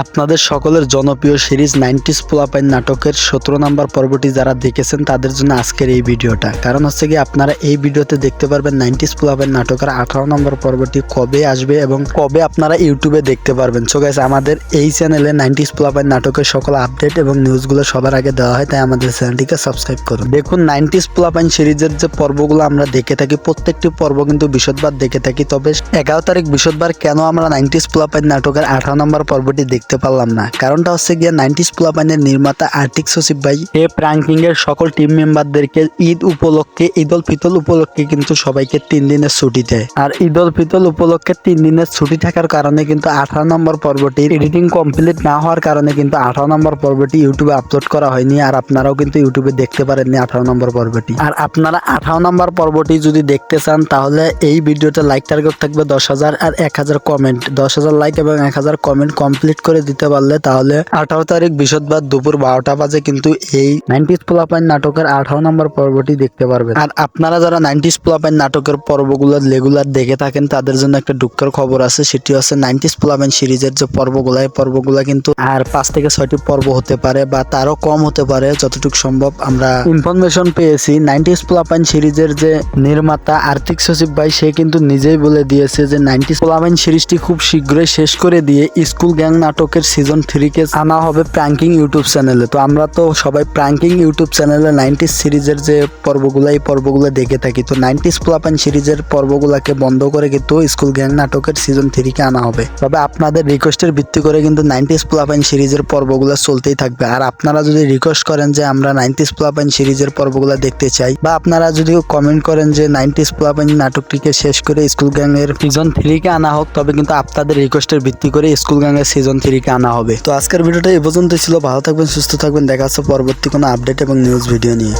আপনাদের সকলের জনপ্রিয় সিরিজ নাইনটিস পোলাপাইন নাটকের সতেরো নম্বর পর্বটি যারা দেখেছেন, তাদের জন্য আজকের এই ভিডিওটা। কারণ হচ্ছে কি, আপনারা এই ভিডিওতে দেখতে পারবেন নাইনটিস পোলাপাইন নাটকের আঠারো নম্বর পর্বটি কবে আসবে এবং কবে আপনারা ইউটিউবে দেখতে পারবেন। সো গাইস আমাদের এই চ্যানেলে নাইনটিস পোলাপাইন নাটকের সকল আপডেট এবং নিউজগুলো সবার আগে দেওয়া হয়, তাই আমাদের চ্যানেলটিকে সাবস্ক্রাইব করুন। দেখুন, নাইনটিস পোলাপাইন সিরিজের যে পর্বগুলো আমরা দেখে থাকি, প্রত্যেকটি পর্ব কিন্তু বিশদবার দেখে থাকি, তবে এগারো তারিখ বিশদবার কেন আমরা নাইনটিস পোলাপাইন নাটকের আঠারো নম্বর পর্বটি দেখতে পারলাম না। কারণটা হচ্ছে গিয়ে নাইনটিস পোলাপাইনের নির্মাতা আর্টিক সচিব ভাই। এ প্রাঙ্কিং এর সকল টিম মেম্বারদেরকে ঈদ উপলক্ষে ঈদ উল ফিতর উপলক্ষে কিন্তু সবাইকে তিন দিনের ছুটি দেয়। আর ঈদ উল ফিতর উপলক্ষে তিন দিনের ছুটি থাকার কারণে কিন্তু আঠারো নম্বর পর্বটির এডিটিং কমপ্লিট না হওয়ার কারণে কিন্তু আঠারো নম্বর পর্বটি ইউটিউবে আপলোড করা হয়নি। আর আপনারাও কিন্তু ইউটিউবে দেখতে পারেননি আঠারো নম্বর পর্বটি। আর আপনারা আঠারো নম্বর পর্বটি যদি দেখতে চান, তাহলে এই ভিডিওতে লাইক টার্গেট থাকবে দশ হাজার আর এক হাজার কমেন্ট দশ হাজার লাইক এবং এক হাজার কমেন্ট কমপ্লিট করে দিতে পারলে তাহলে আঠারো তারিখ বৃহস্পতিবার দুপুর বারোটা বাজে কিন্তু এই নাইনটিস পোলাপাইন নাটকের আঠারো নম্বর পর্বটি দেখতে পারবেন। আর আপনারা যারা নাইনটিস পোলাপাইন নাটকের পর্বগুলো রেগুলার দেখে থাকেন তাদের জন্য একটা দুঃখের খবর আছে সেটি হচ্ছে নাইনটিস পোলাপাইন সিরিজের যে পর্বগুলো এই পর্বগুলো কিন্তু আর পাঁচ থেকে ছয়টি পর্ব হতে পারে বা তারও কম হতে পারে যতটুকু সম্ভব আমরা ইনফরমেশন পেয়েছি। নাইনটিস পোলাপাইন সিরিজের যে নির্মাতা আর্থিক সচিব ভাই সে কিন্তু নিজেই বলে দিয়েছে যে নাইনটিস পোলাপাইন সিরিজটি খুব শীঘ্রই শেষ করে দিয়ে স্কুল গ্যাং নাটকের সিজন থ্রিকে আনা হবে প্র্যাঙ্কিং ইউটিউব চ্যানেলে। তো আমরা তো সবাই প্র্যাঙ্কিং ইউটিউব চ্যানেলে নাইনটিস সিরিজের যে পর্বগুলো, এই পর্বগুলো দেখে থাকি। তো নাইনটিস পোলাপাইন সিরিজের পর্বগুলোকে বন্ধ করে কিন্তু স্কুল গ্যাং নাটকের সিজন থ্রিকে আনা হবে। তবে আপনাদের রিকোয়েস্টের ভিত্তি করে কিন্তু নাইনটিস পোলাপাইন সিরিজের পর্বগুলো চলতেই থাকবে। আর আপনারা যদি রিকোয়েস্ট করেন যে আমরা নাইনটিস পোলাপাইন সিরিজের পর্বগুলো দেখতে চাই, বা আপনারা যদি কমেন্ট করেন যে নাইনটিস পোলাপাইন নাটকটিকে শেষ করে স্কুল গ্যাং এর সিজন থ্রিকে আনা হোক, তবে কিন্তু আপনাদের রিকোয়েস্টের ভিত্তি করে স্কুল গ্যাং এর সিজন থ্রিকে আনা হবে। তো আজকের ভিডিওটা এই পর্যন্ত ছিল। ভালো থাকবেন, সুস্থ থাকবেন। দেখা হচ্ছে পরবর্তী কোনো আপডেট এবং নিউজ ভিডিও নিয়ে।